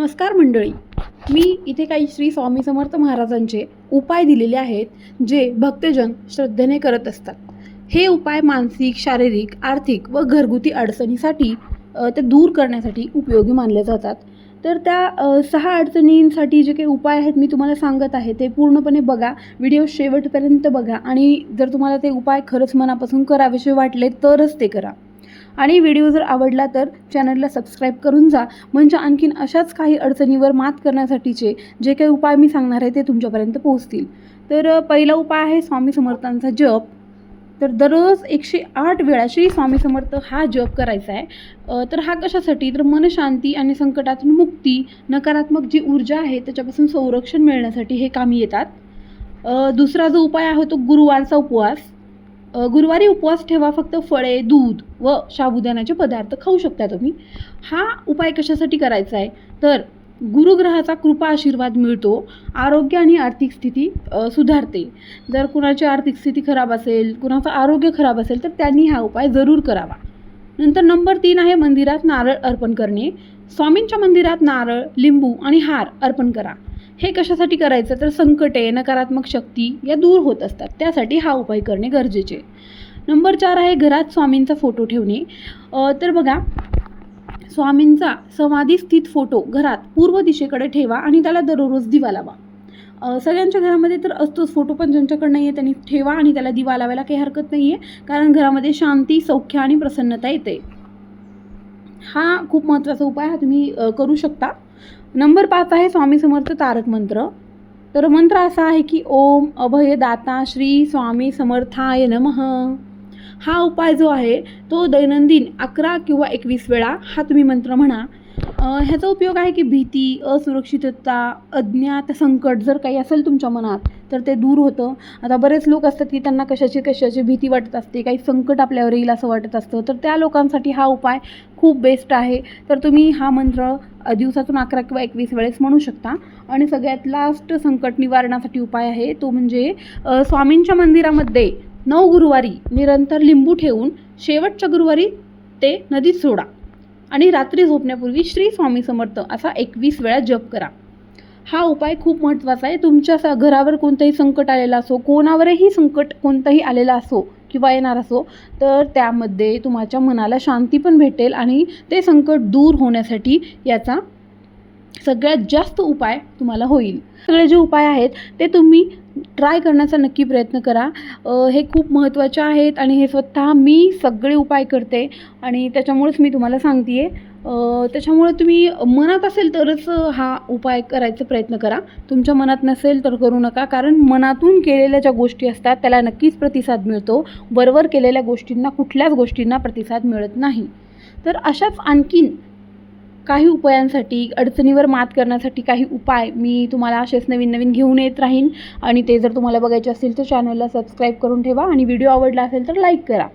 नमस्कार मंडळी. मी इथे काही श्री स्वामी समर्थ महाराजांचे उपाय दिलेले आहेत जे भक्तजन श्रद्धेने करत असतात. हे उपाय मानसिक शारीरिक आर्थिक व घरगुती अडचणीसाठी ते दूर करण्यासाठी उपयोगी मानले जातात. तर त्या सहा अडचणींसाठी जे काही उपाय आहेत मी तुम्हाला सांगत आहे ते पूर्णपणे बघा. व्हिडिओ शेवटपर्यंत बघा आणि जर तुम्हाला ते उपाय खरंच मनापासून करावेसे वाटले तरच ते करा. आणि व्हिडिओ जर आवडला तर चॅनलला सबस्क्राईब करून जा. म्हणजे आणखीन अशाच काही अडचणीवर मात करण्यासाठीचे जे काही उपाय मी सांगणार आहे ते तुमच्यापर्यंत पोहोचतील. तर पहिला उपाय आहे स्वामी समर्थांचा जप. तर दररोज एकशे आठ वेळा श्री स्वामी समर्थ हा जप करायचा आहे. तर हा कशासाठी? तर मनशांती आणि संकटातून मुक्ती नकारात्मक जी ऊर्जा आहे त्याच्यापासून संरक्षण मिळण्यासाठी हे कामी येतात. दुसरा जो उपाय आहे तो गुरुवारचा उपवास. गुरुवारी उपवास ठेवा फक्त फळे दूध व साबुदाण्याचे पदार्थ खाऊ शकता तुम्ही. हा उपाय कशासाठी करायचा आहे? तर गुरुग्रहाचा कृपा आशीर्वाद मिळतो आरोग्य आणि आर्थिक स्थिती सुधारते. जर कुणाची आर्थिक स्थिती खराब असेल कुणाचं आरोग्य खराब असेल तर त्यांनी हा उपाय जरूर करावा. नंतर नंबर तीन आहे मंदिरात नारळ अर्पण करणे. स्वामींच्या मंदिरात नारळ लिंबू आणि हार अर्पण करा. हे कशासाठी करायचं? तर संकटे नकारात्मक शक्ती या दूर होत असतात. त्यासाठी हा उपाय करणे गरजेचे नंबर चार आहे घरात स्वामींचा फोटो ठेवणे. तर बघा स्वामींचा समाधीस्थित फोटो घरात पूर्व दिशेकडे ठेवा आणि त्याला दररोज दिवा लावा. सगळ्यांच्या घरामध्ये तर असतोच. फोटो पण ज्यांच्याकडे नाही आहे त्यांनी ठेवा आणि त्याला दिवा लावायला काही हरकत नाही आहे कारण घरामध्ये शांती सौख्य आणि प्रसन्नता येते. हा खूप महत्त्वाचा उपाय हा तुम्ही करू शकता. नंबर पाच आहे स्वामी समर्थ तारक मंत्र. तर मंत्र असा आहे की ओम अभयदाता श्री स्वामी समर्थाय नमः. हा उपाय जो आहे तो दैनंदिन अकरा किंवा एकवीस वेळा हा तुम्ही मंत्र म्हणा. ह्याचा उपयोग आहे की भीती असुरक्षितता अज्ञात संकट जर काही असेल तुमच्या मनात तर ते दूर होतं. आता बरेच लोक असतात की त्यांना कशाची कशाची भीती वाटत असते काही संकट आपल्यावर येईल असं वाटत असतं. तर त्या लोकांसाठी हा उपाय खूप बेस्ट आहे. तर तुम्ही हा मंत्र दिवसातून अकरा किंवा एकवीस वेळेस म्हणू शकता. आणि सगळ्यात लास्ट संकट निवारणासाठी उपाय आहे तो म्हणजे स्वामींच्या मंदिरामध्ये नऊ गुरुवारी निरंतर लिंबू ठेवून शेवटच्या गुरुवारी ते नदीत सोडा आणि रात्री झोपण्यापूर्वी श्री स्वामी समर्थ असा एकवीस वेळा जप करा. हा उपाय खूप महत्त्वाचा आहे. तुमच्या स- घरावर कोणतंही संकट आलेलं असो कोणावरही संकट कोणतंही आलेलं असो किंवा येणार असो तर त्यामध्ये तुमच्या मनाला शांती पण भेटेल आणि ते संकट दूर होण्यासाठी याचा सगळ्यात जास्त उपाय तुम्हाला होईल. सगळे जे उपाय आहेत ते तुम्ही ट्राय करण्याचा नक्की प्रयत्न करा. हे खूप महत्त्वाचे आहेत आणि हे स्वतः मी सगळे उपाय करते आणि त्याच्यामुळेच मी तुम्हाला सांगते आहे त्याच्यामुळे तुम्ही मनात असेल तरच हा उपाय करायचा प्रयत्न करा. तुमच्या मनात नसेल तर करू नका. कारण मनातून केलेल्या ज्या गोष्टी असतात त्याला नक्कीच प्रतिसाद मिळतो. वरवर केलेल्या गोष्टींना कुठल्याच गोष्टींना प्रतिसाद मिळत नाही. तर अशाच आणखीन काही उपायांसाठी अडचणीवर मात करण्यासाठी काही उपाय मी तुम्हाला असेच नवीन नवीन घेऊन येत राहीन. आणि ते जर तुम्हाला बघायचे असतील तर चॅनलला सबस्क्राईब करून ठेवा आणि व्हिडिओ आवडला असेल तर लाईक करा.